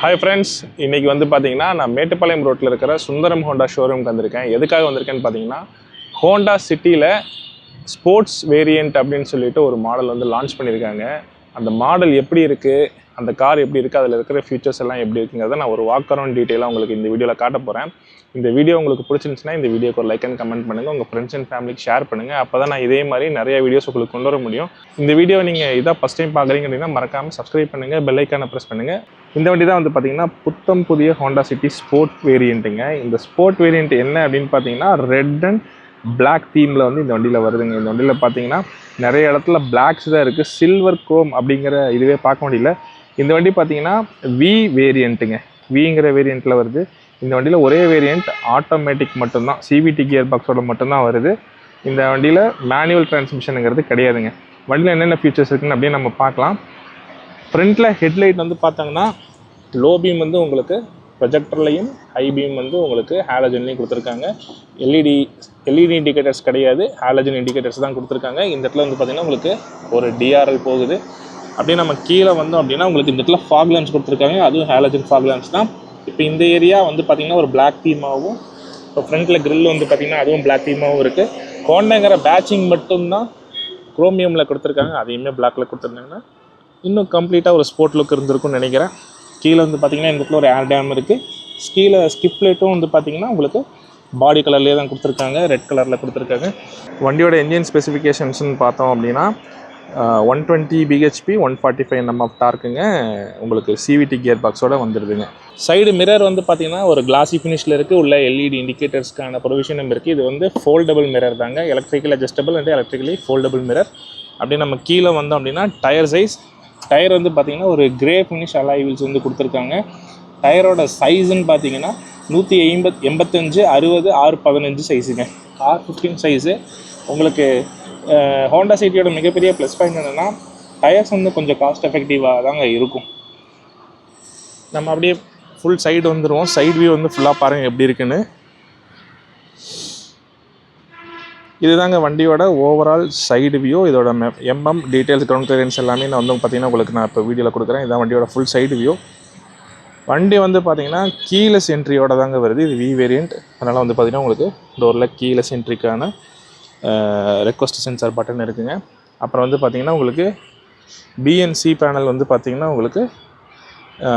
Hi friends இன்றைக்கி வந்து பார்த்தீங்கன்னா நான் மேட்டுப்பாளையம் ரோட்டில் இருக்கிற சுந்தரம் ஹோண்டா ஷோரூம்க்கு வந்திருக்கேன். எதுக்காக வந்திருக்கேன்னு பார்த்தீங்கன்னா ஹோண்டா சிட்டியில் ஸ்போர்ட்ஸ் வேரியண்ட் அப்படின்னு சொல்லிட்டு ஒரு மாடல் வந்து லான்ச் பண்ணியிருக்காங்க. அந்த மாடல் எப்படி இருக்குது அந்த கார் எப்படி இருக்குது அதில் இருக்கிற ஃபீச்சர்ஸ் எல்லாம் எப்படி இருக்குங்கிறத நான் ஒரு வாக் டீட்டெயிலாக உங்களுக்கு இந்த வீடியோவில் காட்ட போகிறேன் இந்த வீடியோ உங்களுக்கு பிடிச்சிருந்துச்சுன்னா இந்த வீடியோக்கு ஒரு லைக் அண்ட் கமெண்ட் பண்ணுங்கள் உங்கள் ஃப்ரெண்ட்ஸ் அண்ட் ஃபேமிலிக்கு ஷேர் பண்ணுங்கள் அப்போ தான் நான் இதே மாதிரி நிறைய வீடியோஸ் உங்களுக்கு கொண்டு வர முடியும். இந்த வீடியோ நீங்கள் இதாக ஃபஸ்ட் டைம் பார்க்குறீங்க அப்படின்னா மறக்காமல் சப்ஸ்கிரைப் பண்ணுங்கள் பெல் ஐக்கானை ப்ரெஸ் பண்ணுங்கள் இந்த வண்டி தான் வந்து பார்த்தீங்கன்னா புத்தம் புதிய ஹோண்டா சிட்டி ஸ்போர்ட் வேரியண்ட்டுங்க இந்த ஸ்போர்ட் வேரியண்ட் என்ன அப்படின்னு பார்த்தீங்கன்னா ரெட் அண்ட் பிளாக் தீமில் வந்து இந்த வண்டியில் வருதுங்க. இந்த வண்டியில் பார்த்தீங்கன்னா நிறைய இடத்துல பிளாக்ஸ் தான் இருக்குது சில்வர் குரோம் அப்படிங்கிற இதுவே பார்க்க முடியல. இந்த வண்டி பார்த்தீங்கன்னா வி வேரியண்ட்டுங்க விங்கிற வேரியண்ட்டில் வருது. இந்த வண்டியில் ஒரே வேரியண்ட் ஆட்டோமேட்டிக் மட்டும்தான். சிவிடி கியர் பாக்ஸோட மட்டும்தான் வருது. இந்த வண்டியில் மேனுவல் டிரான்ஸ்மிஷனுங்கிறது கிடையாதுங்க. வண்டியில் என்னென்ன ஃபீச்சர்ஸ் இருக்குன்னு அப்படியே நம்ம பார்க்கலாம். ஃப்ரண்ட்டில் ஹெட்லைட் வந்து பார்த்தாங்கன்னா லோ பீம் வந்து உங்களுக்கு ப்ரொஜெக்டர்லையும் ஹை பீம் வந்து உங்களுக்கு ஹாலஜன்லையும் கொடுத்துருக்காங்க. எல்இடி எல்இடி இண்டிகேட்டர்ஸ் கிடையாது. ஹாலஜன் இண்டிகேட்டர்ஸ் தான் கொடுத்துருக்காங்க. இந்த இடத்துல வந்து பார்த்திங்கன்னா உங்களுக்கு ஒரு டிஆர்எல் போகுது. அப்படியே நம்ம கீழே வந்தோம் அப்படின்னா உங்களுக்கு இந்த இடத்துல ஃபாக் லேம்ஸ் கொடுத்துருக்காங்க. அதுவும் ஹாலஜன் ஃபாக் லேம்ஸ் தான். இப்போ இந்த ஏரியா வந்து பார்த்திங்கன்னா ஒரு பிளாக் தீமாகவும் இப்போ ஃப்ரண்ட்டில் க்ரில் வந்து பார்த்திங்கன்னா அதுவும் பிளாக் தீமாகவும் இருக்குது ஹோண்டாங்கிற பேட்சிங் மட்டும்தான் குரோமியமில் கொடுத்துருக்காங்க அதையுமே பிளாக்கில் கொடுத்துருந்தாங்கன்னா இன்னும் கம்ப்ளீட்டாக ஒரு ஸ்போர்ட் லுக் இருந்திருக்கும்னு நினைக்கிறேன். கீழே வந்து பார்த்தீங்கன்னா இந்த இடத்துல ஒரு ஏர் டேம் இருக்குது கீழே ஸ்கிப் லைட்டும் வந்து பார்த்தீங்கன்னா உங்களுக்கு பாடி கலர்லேயே தான் கொடுத்துருக்காங்க ரெட் கலரில் கொடுத்துருக்காங்க. வண்டியோட என்ஜின் ஸ்பெசிஃபிகேஷன்ஸ்னு பார்த்தோம் அப்படின்னா one twenty BHP one forty five MF டார்க்குங்க. உங்களுக்கு சிவிடி கியர் பாக்ஸோட வந்துடுதுங்க சைடு மிரர் வந்து பார்த்தீங்கன்னா ஒரு கிளாசி ஃபினிஷில் இருக்குது உள்ள எல்இடி இண்டிகேட்டர்ஸ்க்கான ப்ரொவிஷனும் இருக்குது இது வந்து ஃபோல்டபுள் மிரர் தாங்க. Electrical adjustable and electrically foldable mirror அப்படியே நம்ம கீழே வந்தோம் அப்படின்னா டயர் சைஸ் டயர் வந்து பார்த்தீங்கன்னா ஒரு கிரே ஃபினிஷ் அலாய் வீல்ஸ் வந்து கொடுத்துருக்காங்க. டயரோட சைஸுன்னு பார்த்தீங்கன்னா நூற்றி ஐம்பத் எண்பத்தஞ்சு அறுபது ஆறு பதினஞ்சு சைஸுங்க ஆர் ஃபிஃப்டின் சைஸு உங்களுக்கு ஹோண்டா சிட்டியோட மிகப்பெரிய ப்ளஸ் பாயிண்ட் என்னென்னா டயர்ஸ் வந்து கொஞ்சம் காஸ்ட் எஃபெக்டிவாக தாங்க இருக்கும். நம்ம அப்படியே ஃபுல் சைடு வந்துடுவோம் சைடு வியூ வந்து ஃபுல்லாக பாருங்கள் எப்படி இருக்குன்னு. இதுதாங்க வண்டியோட ஓவரால் சைடு வியூ இதோட எம்எம் டீட்டெயில்ஸ் கிரவுண்ட் கிளியரன்ஸ் எல்லாமே நான் வந்து பார்த்தீங்கன்னா உங்களுக்கு நான் இப்போ வீடியோவில் கொடுக்குறேன். இதான் வண்டியோட ஃபுல் சைடு வியூ வண்டி வந்து பார்த்தீங்கன்னா கீழே என்ட்ரியோட தாங்க வருது. இது வி வேரியண்ட் அதனால் வந்து பார்த்திங்கன்னா உங்களுக்கு டோரில் கீழே என்ட்ரிக்கான ரெக்வஸ்ட் சென்சார் பட்டன் இருக்குங்க. அப்புறம் வந்து பார்த்திங்கன்னா உங்களுக்கு பிஎன்சி பேனல் வந்து பார்த்தீங்கன்னா உங்களுக்கு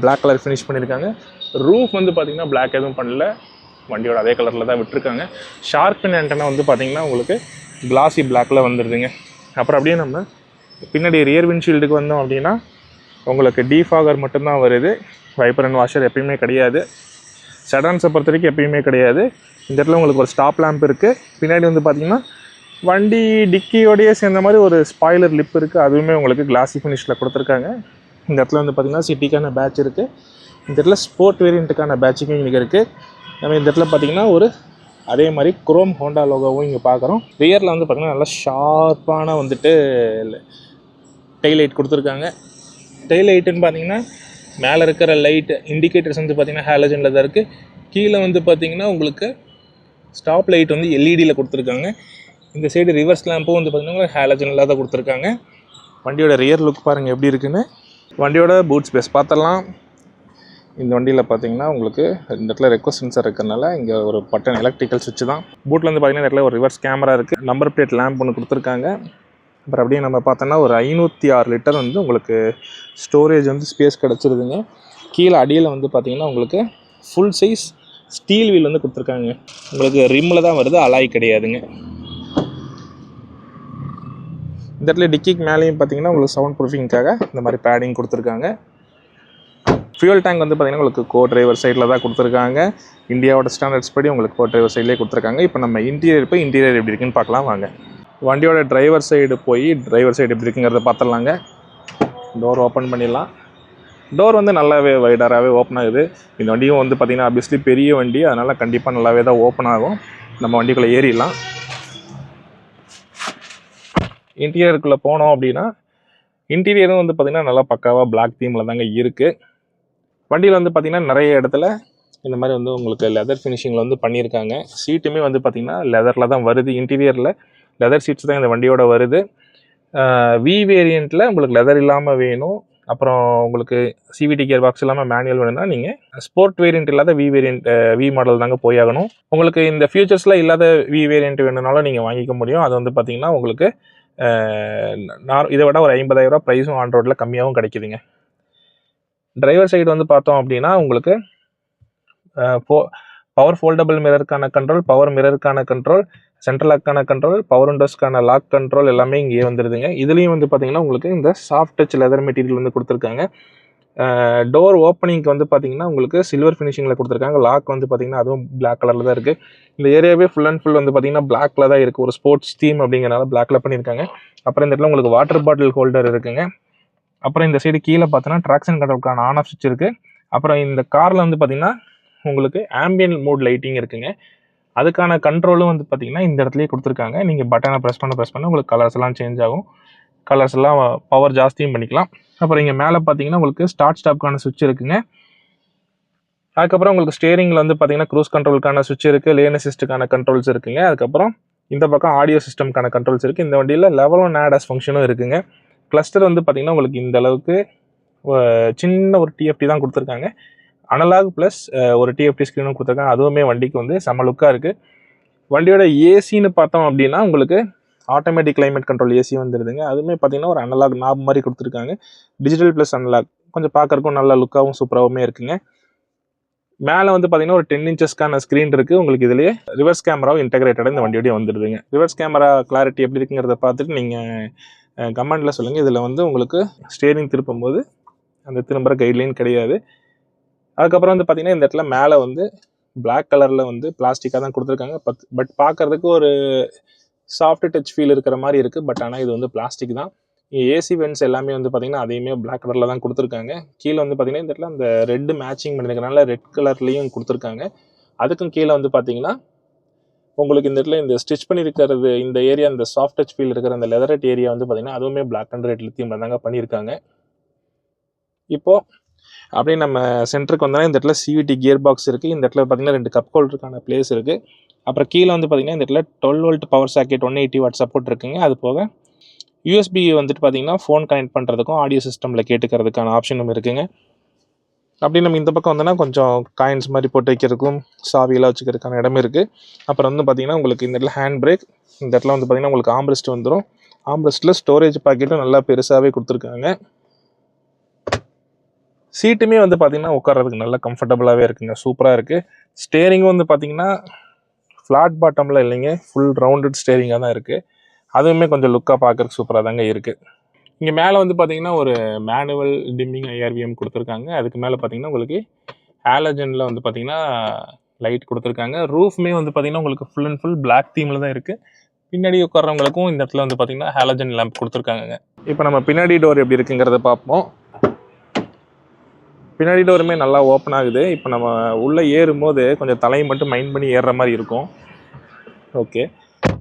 பிளாக் கலர் ஃபினிஷ் பண்ணியிருக்காங்க ரூஃப் வந்து பார்த்திங்கன்னா பிளாக் எதுவும் பண்ணல. வண்டியோட அதே கலரில் தான் விட்டுருக்காங்க. ஷார்ப்பின் ஆண்டனா வந்து பார்த்திங்கன்னா உங்களுக்கு கிளாசி பிளாக்கில் வந்துடுதுங்க அப்புறம் அப்படியே நம்ம பின்னாடி ரியர் விண்ட்ஷீல்டுக்கு வந்தோம் அப்படின்னா உங்களுக்கு டீஃபாகர் மட்டும்தான் வருது. வைப்பர் அண்ட் வாஷர் எப்பயுமே கிடையாது. செடான்ஸை பொறுத்த வரைக்கும் எப்பயுமே கிடையாது. இந்த இடத்துல உங்களுக்கு ஒரு ஸ்டாப் லேம்ப் இருக்குது பின்னாடி வந்து பார்த்திங்கன்னா வண்டி டிக்கியோடயே சேர்ந்த மாதிரி ஒரு ஸ்பாய்லர் லிப் இருக்குது அதுவுமே உங்களுக்கு கிளாஸி ஃபினிஷில் கொடுத்துருக்காங்க. இந்த இடத்துல வந்து பார்த்தீங்கன்னா சிட்டிக்கான பேட்ச் இருக்குது இந்த இடத்துல ஸ்போர்ட் வேரியண்ட்டுக்கான பேட்சுக்கும் இங்கே இருக்குது நம்ம இந்த இடத்துல பார்த்தீங்கன்னா ஒரு அதே மாதிரி குரோம் ஹோண்டா லோகோவும் இங்கே பார்க்குறோம் ரியரில் வந்து பார்த்தீங்கன்னா நல்லா ஷார்ப்பான வந்துட்டு டெய்லைட் கொடுத்துருக்காங்க. டெய்லைட்டுன்னு பார்த்தீங்கன்னா மேலே இருக்கிற லைட் இண்டிகேட்டர்ஸ் வந்து பார்த்தீங்கன்னா ஹேலஜனில் தான் இருக்குது கீழே வந்து பார்த்தீங்கன்னா உங்களுக்கு ஸ்டாப் லைட் வந்து எல்இடியில் கொடுத்துருக்காங்க. இந்த சைடு ரிவர்ஸ் லேம்பும் வந்து பார்த்தீங்கன்னா ஹேலஜன் தான் கொடுத்துருக்காங்க. வண்டியோட ரியர் லுக் பாருங்கள் எப்படி இருக்குன்னு. வண்டியோட பூட் ஸ்பேஸ் பார்த்தலாம் இந்த வண்டியில் பார்த்தீங்கன்னா உங்களுக்கு இந்த இடத்துல ரெக்வஸ்ட் சென்சர் இருக்கிறனால இங்கே ஒரு பட்டன் எலக்ட்ரிக்கல் சுவிட்ச் தான். பூட்டில் வந்து பார்த்தீங்கன்னா இடத்துல ஒரு ரிவர்ஸ் கேமரா இருக்குது நம்பர் பிளேட் லேம்ப் ஒன்று கொடுத்துருக்காங்க. அப்புறம் அப்படியே நம்ம பார்த்தோன்னா ஒரு ஐநூற்றி ஆறு லிட்டர் வந்து உங்களுக்கு ஸ்டோரேஜ் வந்து ஸ்பேஸ் கிடச்சிருதுங்க. கீழே அடியில் வந்து பார்த்தீங்கன்னா உங்களுக்கு ஃபுல் சைஸ் ஸ்டீல் வீல் வந்து கொடுத்துருக்காங்க. உங்களுக்கு ரிம்மில் தான் வருது அலாய் கிடையாதுங்க. இந்த இடத்துல டிக்கிக்கு மேலேயும் பார்த்தீங்கன்னா உங்களுக்கு சவுண்ட் ப்ரூஃபிங்காக இந்த மாதிரி பேடிங் கொடுத்துருக்காங்க. ஃபியூல் டேங்க் வந்து பார்த்தீங்கன்னா உங்களுக்கு கோ டிரைவர் சைடில் தான் கொடுத்துருக்காங்க. இந்தியாவோட ஸ்டாண்டர்ட்ஸ் படி உங்களுக்கு கோ டிரைவர் சைட்லேயே கொடுத்துருக்காங்க. இப்போ நம்ம இன்டீரியர் போய் இன்டீரியர் எப்படி இருக்குன்னு பார்க்கலாம் வாங்க. வண்டியோட டிரைவர் சைடு போய் டிரைவர் சைடு எப்படி இருக்குங்கிறத பார்த்துடலாங்க. டோர் ஓப்பன் பண்ணிடலாம். டோர் வந்து நல்லாவே வைடராகவே ஓப்பன் ஆகுது. இந்த வண்டியும் வந்து பார்த்திங்கன்னா ஆப்வியஸ்லி பெரிய வண்டி. அதனால் கண்டிப்பாக நல்லாவே தான் ஓப்பன் ஆகும். நம்ம வண்டிக்குள்ளே ஏறிடலாம். இன்டீரியருக்குள்ளே போனோம் அப்படின்னா இன்டீரியரும் வந்து பார்த்திங்கன்னா நல்லா பக்காவாக பிளாக் தீமில் தாங்க இருக்குது வண்டியில் வந்து பார்த்திங்கன்னா நிறைய இடத்துல இந்த மாதிரி வந்து உங்களுக்கு லெதர் ஃபினிஷிங்கில் வந்து பண்ணியிருக்காங்க. சீட்டுமே வந்து பார்த்திங்கன்னா லெதரில் தான் வருது. இன்டீரியரில் லெதர் சீட்ஸ் தான் இந்த வண்டியோட வருது. வி வேரியண்ட்டில் உங்களுக்கு லெதர் இல்லாமல் வேணும். அப்புறம் உங்களுக்கு சிவிடி கியர் பாக்ஸ் இல்லாமல் மேனுவல் வேணும்னா நீங்கள் ஸ்போர்ட் வேரியண்ட் இல்லாத வி வேரியண்ட் வி மாடல் தாங்க போயாகணும் உங்களுக்கு இந்த ஃபியூச்சர்ஸில் இல்லாத வி வேரியண்ட் வேணும்னாலும் நீங்கள் வாங்கிக்க முடியும். அது வந்து பார்த்திங்கன்னா உங்களுக்கு நான் இதை விட ஒரு ஐம்பதாயிரரூபா ப்ரைஸும் ஆன் ரோட்டில் கம்மியாகவும் கிடைக்குதுங்க. டிரைவர் சைடு வந்து பார்த்தோம் அப்படின்னா உங்களுக்கு பவர் ஃபோல்டபுள் மிரருக்கான கண்ட்ரோல் பவர் மிரருக்கான கண்ட்ரோல் சென்ட்ரல் லாக்கான கண்ட்ரோல் பவர் விண்டோஸ்க்கான லாக் கண்ட்ரோல் எல்லாமே இங்கேயே வந்துடுதுங்க இதுலேயும் வந்து பார்த்தீங்கன்னா உங்களுக்கு இந்த சாஃப்ட் டச் லெதர் மெட்டீரியல் வந்து கொடுத்துருக்காங்க. டோர் ஓப்பனிங்க்கு வந்து பார்த்தீங்கன்னா உங்களுக்கு சில்வர் ஃபினிஷிங்கில் கொடுத்துருக்காங்க. லாக் வந்து பார்த்தீங்கன்னா அதுவும் பிளாக் கலரில் தான் இருக்குது இந்த ஏரியாவே ஃபுல் அண்ட் ஃபுல் வந்து பார்த்தீங்கன்னா பிளாக்ல தான் இருக்குது ஒரு ஸ்போர்ட்ஸ் தீம் அப்படிங்கிறனால பிளாக்ல பண்ணியிருக்காங்க. அப்புறம் இந்த இடத்துல உங்களுக்கு வாட்டர் பாட்டில் ஹோல்டர் இருக்குங்க. அப்புறம் இந்த சைடு கீழே பார்த்தோன்னா ட்ராக்ஷன் கண்ட்ரோலுக்கான ஆன் ஆஃப் சுவிட்ச் இருக்குது அப்புறம் இந்த காரில் வந்து பார்த்தீங்கன்னா உங்களுக்கு ஆம்பியன் மோட் லைட்டிங் இருக்குங்க. அதுக்கான கண்ட்ரோலும் வந்து பார்த்தீங்கன்னா இந்த இடத்துலேயே கொடுத்துருக்காங்க. நீங்கள் பட்டனை ப்ரெஸ் பண்ண ப்ரெஸ் பண்ண உங்களுக்கு கலர்ஸ்லாம் சேஞ்ச் ஆகும். கலர்ஸ் எல்லாம் பவர் ஜாஸ்தியும் பண்ணிக்கலாம். அப்புறம் இங்கே மேலே பார்த்தீங்கன்னா உங்களுக்கு ஸ்டார்ட் ஸ்டாப்க்கான சுவிட்ச் இருக்குங்க. அதுக்கப்புறம் உங்களுக்கு ஸ்டேரிங்கில் வந்து பார்த்தீங்கன்னா க்ரூஸ் கண்ட்ரோலுக்கான சுவிட்ச் இருக்குது லேன் அசிஸ்ட்டுக்கான கண்ட்ரோல்ஸ் இருக்குங்க. அதுக்கப்புறம் இந்த பக்கம் ஆடியோ சிஸ்டம்க்கான கண்ட்ரோல்ஸ் இருக்குது இந்த வண்டியில் லெவல் ஒன் ஆடாஸ் ஃபங்க்ஷனும் இருக்குங்க. கிளஸ்டர் வந்து பார்த்திங்கன்னா உங்களுக்கு இந்த அளவுக்கு சின்ன ஒரு டிஎஃப்டி தான் கொடுத்துருக்காங்க. அனலாக் ப்ளஸ் ஒரு டிஎஃப்டி ஸ்க்ரீனும் கொடுத்துருக்காங்க. அதுவுமே வண்டிக்கு வந்து செம லுக்காக இருக்குது வண்டியோட ஏசின்னு பார்த்தோம் அப்படின்னா உங்களுக்கு ஆட்டோமேட்டிக் கிளைமேட் கண்ட்ரோல் ஏசி வந்துருதுங்க. அதுவுமே பார்த்தீங்கன்னா ஒரு அனலாக் நாப் மாதிரி கொடுத்துருக்காங்க. டிஜிட்டல் ப்ளஸ் அனலாக் கொஞ்சம் பார்க்கறக்கும் நல்ல லுக்காகவும் சூப்பராகவுமே இருக்குங்க. மேலே வந்து பார்த்தீங்கன்னா ஒரு டென் இன்ச்சஸ்க்கான ஸ்க்ரீன் இருக்குது உங்களுக்கு இதுலேயே ரிவர்ஸ் கேமராவும் இன்டகிரேட்டடாக இந்த வண்டியோடய வந்துடுதுங்க ரிவர்ஸ் கேமரா கிளாரிட்டி எப்படி இருக்குங்கிறத பார்த்துட்டு நீங்கள் கமெண்டில் சொல்லுங்கள் இதில் வந்து உங்களுக்கு ஸ்டேரிங் திருப்பும்போது அந்த திரும்புகிற கைட்லைன் கிடையாது. அதுக்கப்புறம் வந்து பார்த்தீங்கன்னா இந்த இடத்துல மேலே வந்து பிளாக் கலரில் வந்து பிளாஸ்டிக்காக தான் கொடுத்துருக்காங்க. பட் பட் பார்க்கறதுக்கு ஒரு சாஃப்ட் டச் ஃபீல் இருக்கிற மாதிரி இருக்குது பட் ஆனால் இது வந்து பிளாஸ்டிக் தான். ஏசி வென்ஸ் எல்லாமே வந்து பார்த்தீங்கன்னா அதையுமே பிளாக் கலரில் தான் கொடுத்துருக்காங்க. கீழே வந்து பார்த்தீங்கன்னா இந்த இடத்துல அந்த ரெட் மேட்சிங் பண்ணிருக்கனால ரெட் கலர்லேயும் கொடுத்துருக்காங்க. அதுக்கும் கீழே வந்து பார்த்தீங்கன்னா உங்களுக்கு இந்த இடத்துல இந்த ஸ்டிச் பண்ணியிருக்கிறது இந்த ஏரியா இந்த சாஃப்ட் டச் ஃபீல் இருக்கிற அந்த லெதரட் ஏரியா வந்து பார்த்தீங்கன்னா அதுவுமே பிளாக் அண்ட் ரெட் லித்தியம் தாங்க பண்ணியிருக்காங்க இப்போ அப்படியே நம்ம சென்டருக்கு வந்தோம்னா இந்த இடத்துல சிவிடி கியர் பாக்ஸ் இருக்குது இந்த இடத்துல பார்த்தீங்கன்னா ரெண்டு கப் ஹோல்டருக்கான பிளேஸ் இருக்குது அப்புறம் கீழே வந்து பார்த்தீங்கன்னா இந்த இடத்துல twelve volt power socket one eighty watt support இருக்குங்க. அது போக யூஎஸ்பி வந்துட்டு பார்த்தீங்கன்னா ஃபோன் கனெக்ட் பண்ணுறதுக்கும் ஆடியோ சிஸ்டமில் கேட்டுக்கிறதுக்கான ஆப்ஷனும் இருக்குங்க. அப்படி நம்ம இந்த பக்கம் வந்தோம்னா கொஞ்சம் காயின்ஸ் மாதிரி போட்டு வைக்கிறதுக்கும் சாவியெல்லாம் வச்சுக்கிறதுக்கான இடம் இருக்குது அப்புறம் வந்து பார்த்திங்கன்னா உங்களுக்கு இந்த இடத்துல ஹேண்ட் பிரேக் இந்த இடத்துல வந்து பார்த்திங்கன்னா உங்களுக்கு ஆம்ரெஸ்ட் வந்துடும் ஆம்ரெஸ்ட்டில் ஸ்டோரேஜ் பாக்கெட்டும் நல்லா பெருசாகவே கொடுத்துருக்காங்க. சீட்டுமே வந்து பார்த்தீங்கன்னா உட்கார்றதுக்கு நல்லா கம்ஃபர்டபுளாகவே இருக்குங்க. சூப்பராக இருக்குது ஸ்டேரிங்கும் வந்து பார்த்தீங்கன்னா ஃப்ளாட் பாட்டமில் இல்லைங்க. ஃபுல் ரவுண்டட் ஸ்டேரிங்காக தான் இருக்குது அதுவுமே கொஞ்சம் லுக்காக பார்க்குறதுக்கு சூப்பராக தாங்க இருக்குது இங்கே மேலே வந்து பார்த்தீங்கன்னா ஒரு மேனுவல் டிம்மிங் ஐஆர்விஎம் கொடுத்துருக்காங்க. அதுக்கு மேலே பார்த்தீங்கன்னா உங்களுக்கு ஹேலஜனில் வந்து பார்த்தீங்கன்னா லைட் கொடுத்துருக்காங்க. ரூஃப்மே வந்து பார்த்தீங்கன்னா உங்களுக்கு ஃபுல் அண்ட் ஃபுல் பிளாக் தீமில் தான் இருக்குது பின்னாடி உட்காரவங்களுக்கும் இந்த இடத்துல வந்து பார்த்தீங்கன்னா ஹேலஜன் லேம்ப் கொடுத்துருக்காங்க இப்போ நம்ம பின்னாடி டோர் எப்படி இருக்குங்கிறத பார்ப்போம். பின்னாடி டோருமே நல்லா ஓப்பன் ஆகுது. இப்போ நம்ம உள்ளே ஏறும்போது கொஞ்சம் தலையை மட்டும் மைண்ட் பண்ணி ஏறுற மாதிரி இருக்கும். ஓகே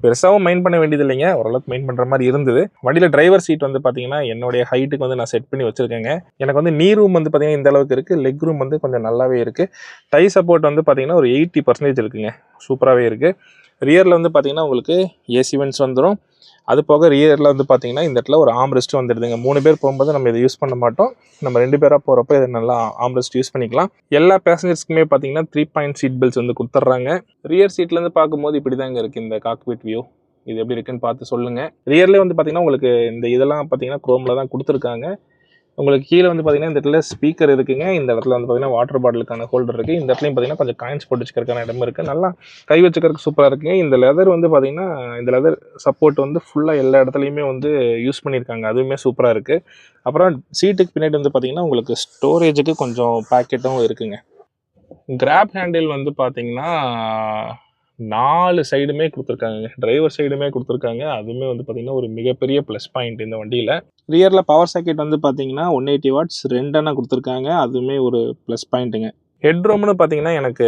பெருசாகவும் மைண்ட் பண்ண வேண்டியது இல்லைங்க. ஓரளவுக்கு மைண்ட் பண்ணுற மாதிரி இருந்தது. வண்டியில் டிரைவர் சீட் வந்து பார்த்தீங்கன்னா என்னுடைய ஹைட்டுக்கு வந்து நான் செட் பண்ணி வச்சுருக்கேங்க. எனக்கு வந்து நீ ரூம் வந்து பார்த்தீங்கன்னா இந்த அளவுக்கு இருக்குது லெக் ரூம் வந்து கொஞ்சம் நல்லாவே இருக்குது டை சப்போர்ட் வந்து பார்த்தீங்கன்னா ஒரு எயிட்டி பர்சன்டேஜ் இருக்குங்க. சூப்பராகவே இருக்குது ரியரில் வந்து பார்த்தீங்கன்னா உங்களுக்கு ஏசி வென்ட்ஸ் வந்துடும் அது போக ரியரில் வந்து பார்த்தீங்கன்னா இந்த இடத்துல ஒரு ஆம்ரெஸ்ட்டும் வந்துடுதுங்க. மூணு பேர் போகும்போது நம்ம இதை யூஸ் பண்ண மாட்டோம். நம்ம ரெண்டு பேராக போகிறப்ப இதை நல்லா ஆம்ரெஸ்ட் யூஸ் பண்ணிக்கலாம். எல்லா பேசஞ்சர்ஸ்க்குமே பார்த்தீங்கன்னா த்ரீ பாயிண்ட் சீட் பெல்ட்ஸ் வந்து கொடுத்துட்றாங்க. ரியர் சீட்லேருந்து பார்க்கும்போது இப்படி தாங்க இருக்குது இந்த காக்பிட் வியூ இது எப்படி இருக்குன்னு பார்த்து சொல்லுங்கள் ரியர்லேயே வந்து பார்த்தீங்கன்னா உங்களுக்கு இந்த இதெல்லாம் பார்த்தீங்கன்னா குரோமில் தான் கொடுத்துருக்காங்க. உங்களுக்கு கீழே வந்து பார்த்தீங்கன்னா இந்த இடத்துல ஸ்பீக்கர் இருக்குங்க. இந்த இடத்துல வந்து பார்த்தீங்கன்னா வாட்டர் பாட்டிலுக்கான ஹோல்டர் இருக்குது இந்த இடத்துலையும் பார்த்தீங்கன்னா கொஞ்சம் காயின்ஸ் போட்டு வச்சுக்கிறதுக்கான இடம் இருக்குது நல்லா கை வச்சுக்கிறதுக்கு சூப்பராக இருக்குங்க இந்த லெதர் வந்து பார்த்தீங்கன்னா இந்த லெதர் சப்போர்ட் வந்து ஃபுல்லாக எல்லா இடத்துலையுமே வந்து யூஸ் பண்ணியிருக்காங்க அதுவுமே சூப்பராக இருக்குது அப்புறம் சீட்டுக்கு பின்னாடி வந்து பார்த்தீங்கன்னா உங்களுக்கு ஸ்டோரேஜுக்கு கொஞ்சம் பேக்கெட்டும் இருக்குங்க. கிராப் ஹேண்டில் வந்து பார்த்தீங்கன்னா நாலு சைடுமே கொடுத்துருக்காங்க. டிரைவர் சைடுமே கொடுத்துருக்காங்க. அதுவுமே வந்து பார்த்திங்கன்னா ஒரு மிகப்பெரிய ப்ளஸ் பாயிண்ட் இந்த வண்டியில். ரியரில் பவர் சாக்கெட் வந்து பார்த்தீங்கன்னா ஒன் எயிட்டி வாட்ஸ் ரெண்டெண்ணா கொடுத்துருக்காங்க. அதுவுமே ஒரு ப்ளஸ் பாயிண்ட்டுங்க ஹெட்ரூம்னு பார்த்திங்கன்னா பார்த்தீங்கன்னா எனக்கு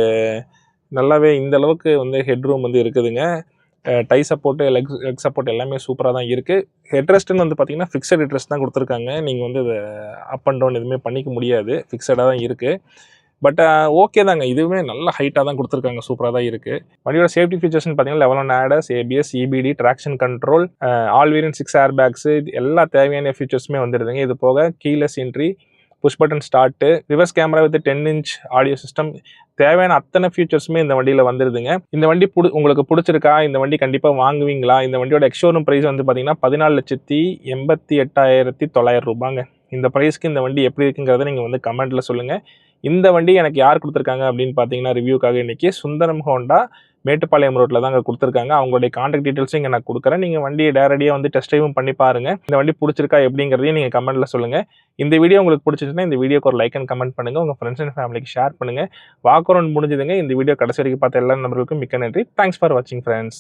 நல்லாவே இந்த அளவுக்கு வந்து ஹெட் ரூம் வந்து இருக்குதுங்க. Thigh support leg leg support எல்லாமே சூப்பராக தான் இருக்குது ஹெட்ரெஸ்ட்டுன்னு வந்து பார்த்தீங்கன்னா ஃபிக்ஸட் ஹெட்ரெஸ்ட் தான் கொடுத்துருக்காங்க. நீங்கள் வந்து இதை அப் அண்ட் டவுன் எதுவுமே பண்ணிக்க முடியாது. ஃபிக்ஸடாக தான் இருக்குது பட் ஓகே uh, தாங்க. இதுவுமே நல்ல ஹைட்டாக தான் கொடுத்துருக்காங்க. சூப்பராக தான் இருக்குது வண்டியோட சேஃப்டி ஃபீச்சர்ஸ்னு பார்த்தீங்கன்னா level one ADAS ABS EBD traction control all variant six air bags எல்லா தேவையான ஃபீச்சர்ஸுமே வந்துடுதுங்க இது போக keyless entry push button start reverse camera with ten inch audio system தேவையான அத்தனை ஃபியூச்சர்ஸுமே இந்த வண்டியில் வந்துடுதுங்க இந்த வண்டி பிடி உங்களுக்கு பிடிச்சிருக்கா? இந்த வண்டி கண்டிப்பாக வாங்குவீங்களா? இந்த வண்டியோட எக்ஷோரூம் ப்ரைஸ் வந்து பார்த்தீங்கன்னா பதினாலு லட்சத்தி எண்பத்தி எட்டாயிரத்தி தொள்ளாயிரம் ரூபாங்க. இந்த ப்ரைஸ்க்கு இந்த வண்டி எப்படி இருக்குங்கிறத நீங்கள் வந்து கமெண்ட்டில் சொல்லுங்கள் இந்த வண்டி எனக்கு யார் கொடுத்துருக்காங்க அப்படின்னு பார்த்தீங்கன்னா ரிவ்யூக்காக இன்றைக்கி சுந்தரம் ஹோண்டா மேட்டுப்பாளையம் ரோட்டில் தாங்க கொடுத்துருக்காங்க. அவங்களுடைய காண்டாக்ட் டீட்டெயில்ஸும் இங்கே நான் கொடுக்குறேன். நீங்கள் வண்டியை டேரடியாக வந்து டெஸ்ட் ட்ரைவும் பண்ணி பாருங்க. இந்த வண்டி பிடிச்சிருக்கா எப்படிங்கிறதையும் நீங்கள் கமெண்ட்டில் சொல்லுங்கள் இந்த வீடியோ உங்களுக்கு பிடிச்சிருச்சுன்னா இந்த வீடியோக்கு ஒரு லைக் அண்ட் கமெண்ட் பண்ணுங்கள் உங்கள் ஃப்ரெண்ட்ஸ் அண்ட் ஃபேமிலிக்கு ஷேர் பண்ணுங்கள் வாக்கரவுண்ட் முடிஞ்சதுங்க. இந்த வீடியோ கடைசி வரைக்கும் பார்த்த எல்லா நபர்களுக்கும் மிக்க நன்றி. தேங்க்ஸ் ஃபார் வாட்சிங் ஃப்ரெண்ட்ஸ்